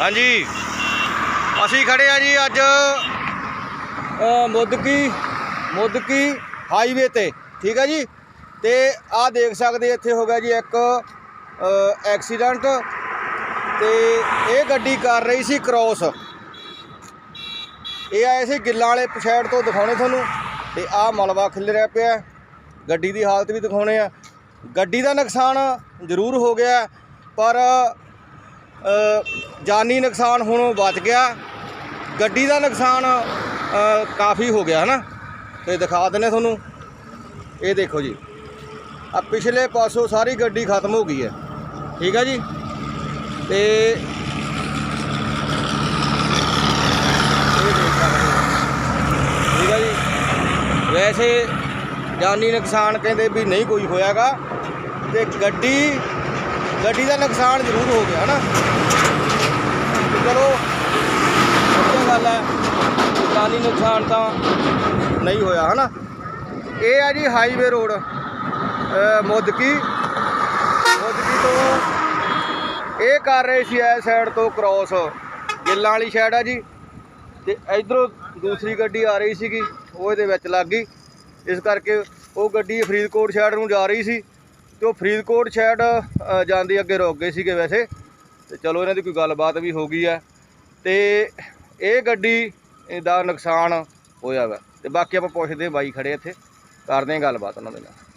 ਹਾਂਜੀ। ਅਸੀਂ ਖੜੇ ਆ ਜੀ ਅੱਜ ਅ, ਮੁੱਦਕੀ ਮੁੱਦਕੀ ਹਾਈਵੇ ਤੇ ਠੀਕ ਹੈ ਜੀ? ਤੇ ਆਹ ਦੇਖ ਸਕਦੇ ਇੱਥੇ ਹੋ ਗਿਆ ਜੀ ਇੱਕ ਐਕਸੀਡੈਂਟ ਤੇ ਇਹ ਗੱਡੀ ਕਰ ਰਹੀ ਸੀ ਕ੍ਰੋਸ ਇਹ ਆਏ ਸੀ ਗਿੱਲਾਂ ਵਾਲੇ ਪਛਾੜ ਤੋਂ ਦਿਖਾਉਣੇ ਤੁਹਾਨੂੰ। ਤੇ ਆਹ ਮਲਵਾ ਖਿਲ ਖਿਲਰਿਆ ਪਿਆ ਗੱਡੀ ਦੀ ਹਾਲਤ ਵੀ ਦਿਖਾਉਣੇ ਆ। ਗੱਡੀ ਦਾ ਨੁਕਸਾਨ ਜ਼ਰੂਰ ਹੋ ਗਿਆ ਪਰ ਜਾਨੀ ਨੁਕਸਾਨ ਹੁਣ ਬਚ ਗਿਆ। ਗੱਡੀ ਦਾ ਨੁਕਸਾਨ ਕਾਫੀ ਹੋ ਗਿਆ, ਹਨਾ? ਤੇ ਦਿਖਾ ਦਿੰਨੇ ਤੁਹਾਨੂੰ। ਇਹ ਦੇਖੋ ਜੀ। ਆ ਪਿਛਲੇ ਪਾਸੋਂ ਸਾਰੀ ਗੱਡੀ ਖਤਮ ਹੋ ਗਈ ਹੈ। ਠੀਕ ਹੈ ਜੀ? ਤੇ ਠੀਕ ਹੈ ਜੀ? ਵੈਸੇ ਜਾਨੀ ਨੁਕਸਾਨ ਕਹਿੰਦੇ ਵੀ ਨਹੀਂ ਕੋਈ ਹੋਇਆਗਾ। ਤੇ ਗੱਡੀ ਗੱਡੀ ਦਾ ਨੁਕਸਾਨ ਜ਼ਰੂਰ ਹੋ ਗਿਆ, ਹਨਾ? ਤੇ ਚਲੋ ਵਧੀਆ ਗੱਲ ਹੈ ਜਾਨੀ ਨੁਕਸਾਨ ਤਾਂ ਨਹੀਂ ਹੋਇਆ, ਹਨਾ? ਇਹ ਆ ਜੀ ਹਾਈਵੇ ਰੋਡ ਮੋਦਕੀ। ਮੋਦਕੀ ਤੋਂ ਇਹ ਕਰ ਰਹੇ ਸੀ ਐ ਸਾਈਡ ਤੋਂ ਕ੍ਰੋਸ ਗਿੱਲਾਂ ਵਾਲੀ ਸਾਈਡ ਆ ਜੀ। ਤੇ ਇਧਰੋਂ ਦੂਸਰੀ ਗੱਡੀ ਆ ਰਹੀ ਸੀਗੀ, ਉਹ ਇਹਦੇ ਵਿੱਚ ਲੱਗ ਗਈ। ਇਸ ਕਰਕੇ ਉਹ ਗੱਡੀ ਫਰੀਦਕੋਟ ਸਾਈਡ ਨੂੰ ਜਾ ਰਹੀ ਸੀ। ਤੇ ਉਹ ਫਰੀਦਕੋਟ ਸਾਈਡ ਜਾਂਦੇ ਅੱਗੇ ਰੁਕ ਗਏ ਸੀਗੇ ਵੈਸੇ। ਤੇ ਚਲੋ, ਇਹਨਾਂ ਦੀ ਕੋਈ ਗੱਲਬਾਤ ਵੀ ਹੋ ਗਈ ਹੈ। ਤੇ ਇਹ ਗੱਡੀ ਦਾ ਨੁਕਸਾਨ ਹੋਇਆ ਵਾ। ਤੇ ਬਾਕੀ ਆਪਾਂ ਪੁੱਛਦੇ ਬਾਈ ਖੜੇ ਇੱਥੇ। ਕਰਦੇ ਹਾਂ ਗੱਲਬਾਤ ਉਹਨਾਂ ਦੇ ਨਾਲ।